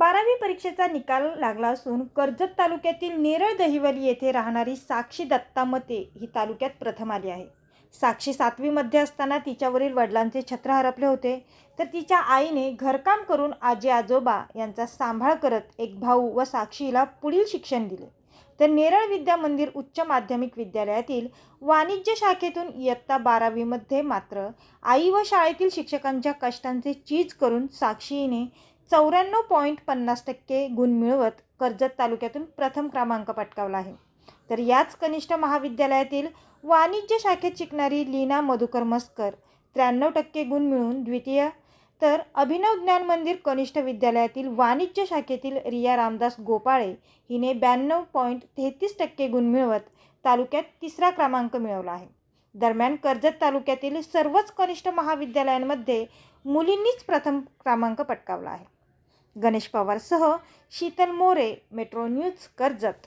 बारावी परीक्षेचा निकाल लागला असून कर्जत तालुक्यातील नेरळ दहिवली येथे राहणारी साक्षी दत्ता मते ही तालुक्यात प्रथम आली आहे. साक्षी सातवीमध्ये असताना तिच्यावरील वडिलांचे छत्र हरपले होते. तर तिच्या आईने घरकाम करून आजी आजोबा यांचा सांभाळ करत एक भाऊ व साक्षीला पुढील शिक्षण दिले. तर नेरळ विद्या मंदिर उच्च माध्यमिक विद्यालयातील वाणिज्य शाखेतून इयत्ता बारावीमध्ये मात्र आई व शाळेतील शिक्षकांच्या कष्टांचे चीज करून साक्षीने चौऱ्याण्णव पॉईंट पन्नास टक्के गुण मिळवत कर्जत तालुक्यातून प्रथम क्रमांक पटकावला आहे. तर याच कनिष्ठ महाविद्यालयातील वाणिज्य शाखेत शिकणारी लीना मधुकर मस्कर त्र्याण्णव टक्के गुण मिळवून द्वितीय तर अभिनव ज्ञान मंदिर कनिष्ठ विद्यालयातील वाणिज्य शाखेतील रिया रामदास गोपाळे हिने ब्याण्णव पॉईंट तेहतीस टक्के गुण मिळवत तालुक्यात तिसरा क्रमांक मिळवला आहे. दरम्यान कर्जत तालुक्यातील सर्वच कनिष्ठ महाविद्यालयांमध्ये मुलींनीच प्रथम क्रमांक पटकावला आहे. गणेश पवारसह शीतल मोरे मेट्रो न्यूज कर्जत